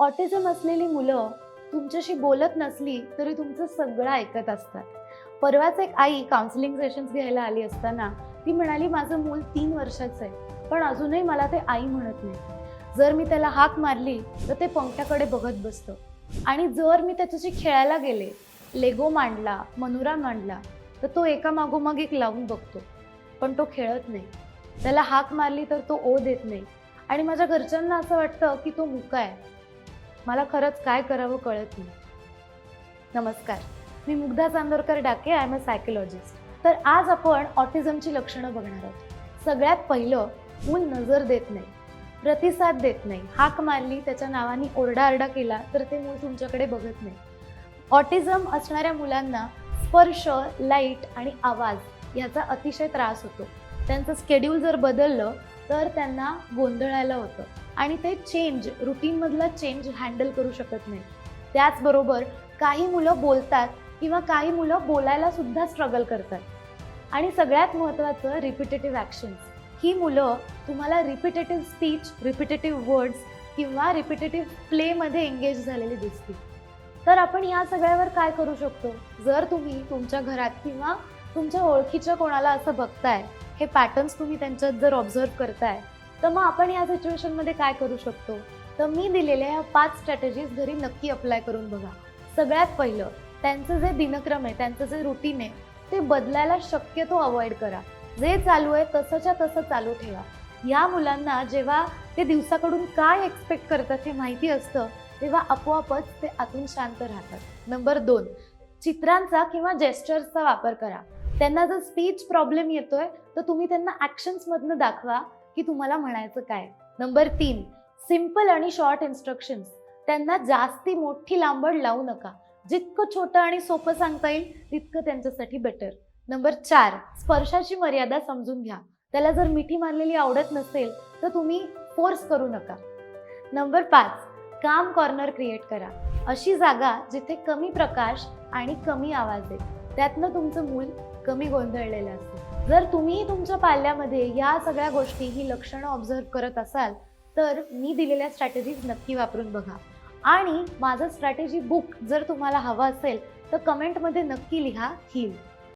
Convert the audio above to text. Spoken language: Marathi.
ऑटिझम असलेली मुलं तुमच्याशी बोलत नसली तरी तुमचं सगळं ऐकत असतात. परवाच एक आई काउन्सिलिंग सेशन्स घ्यायला आली असताना ती म्हणाली माझं मूल तीन वर्षाचं आहे पण अजूनही मला ते आई म्हणत नाही. जर मी त्याला हाक मारली तर ते पंख्याकडे बघत बसतं. आणि जर मी त्याच्याशी खेळायला गेले लेगो मांडला मनुरा मांडला तर तो एका मागोमाग एक लावून बघतो. पण तो खेळत नाही. त्याला हाक मारली तर तो ओ देत नाही. आणि माझ्या घरच्यांना असं वाटतं की तो मुका आहे. मला खरंच काय करावं कळत नाही. नमस्कार मी Mugdha Chandorkar Dake I am a psychologist तर आज आपण ऑटिझमची लक्षणं बघणार आहोत. सगळ्यात पहिलं मूल नजर देत नाही प्रतिसाद देत नाही हाक मारली त्याच्या नावाने ओरडाआरडा केला तर ते मूल तुमच्याकडे बघत नाही. ऑटिझम असणाऱ्या मुलांना स्पर्श लाइट आणि आवाज याचा अतिशय त्रास होतो. त्यांचं स्केड्यूल जर बदललं तर त्यांना गोंधळायला होतं. आणि ते चेंज रुटीनमधला चेंज हँडल करू शकत नाही. त्याचबरोबर काही मुलं बोलतात किंवा काही मुलं बोलायला सुद्धा स्ट्रगल करतात. आणि सगळ्यात महत्त्वाचं रिपिटेटिव्ह ॲक्शन्स ही मुलं तुम्हाला रिपिटेटिव्ह स्पीच रिपिटेटिव्ह वर्ड्स किंवा रिपिटेटिव्ह प्लेमध्ये एंगेज झालेली दिसतील. तर आपण या सगळ्यावर काय करू शकतो? जर तुम्ही तुमच्या घरात किंवा तुमच्या ओळखीच्या कोणाला असं बघताय हे पॅटर्न्स तुम्ही त्यांच्यात जर ऑब्झर्व करताय तर मग आपण या सिच्युएशनमध्ये काय करू शकतो? तर मी दिलेल्या ह्या पाच स्ट्रॅटेजीज घरी नक्की अप्लाय करून बघा. सगळ्यात पहिलं त्यांचं जे दिनक्रम आहे त्यांचं जे रुटीन आहे ते बदलायला शक्यतो अवॉइड करा. जे चालू आहे तसंच्या तसं चालू ठेवा. या मुलांना जेव्हा ते दिवसाकडून काय एक्सपेक्ट करतात हे माहिती असतं तेव्हा आपोआपच ते आतून शांत राहतात. नंबर दोन चित्रांचा किंवा जेस्टर्सचा वापर करा. त्यांना जर स्पीच प्रॉब्लेम येतोय तर तुम्ही त्यांना ॲक्शन्समधनं दाखवा की तुम्हाला म्हणायचं काय. नंबर तीन सिंपल आणि शॉर्ट इन्स्ट्रक्शन्स त्यांना जास्ती मोठी लांबड लावू नका. जितकं छोटं आणि सोपं सांगता येईल तितकं त्यांच्यासाठी बेटर नंबर चार स्पर्शाची मर्यादा समजून घ्या. त्याला जर मिठी मारलेली आवडत नसेल तर तुम्ही फोर्स करू नका. नंबर पाच काम कॉर्नर क्रिएट करा. अशी जागा जिथे कमी प्रकाश आणि कमी आवाज आहे त्यातनं तुमचं मूल कमी गोंधळलेलं असतं. जर तुम्ही तुमच्या पाल्यामध्ये या सगळ्या गोष्टी ही लक्षणं ऑब्झर्व करत असाल तर मी दिलेल्या स्ट्रॅटेजीज नक्की वापरून बघा. आणि माझं स्ट्रॅटेजी बुक जर तुम्हाला हवं असेल तर कमेंटमध्ये नक्की लिहा हिल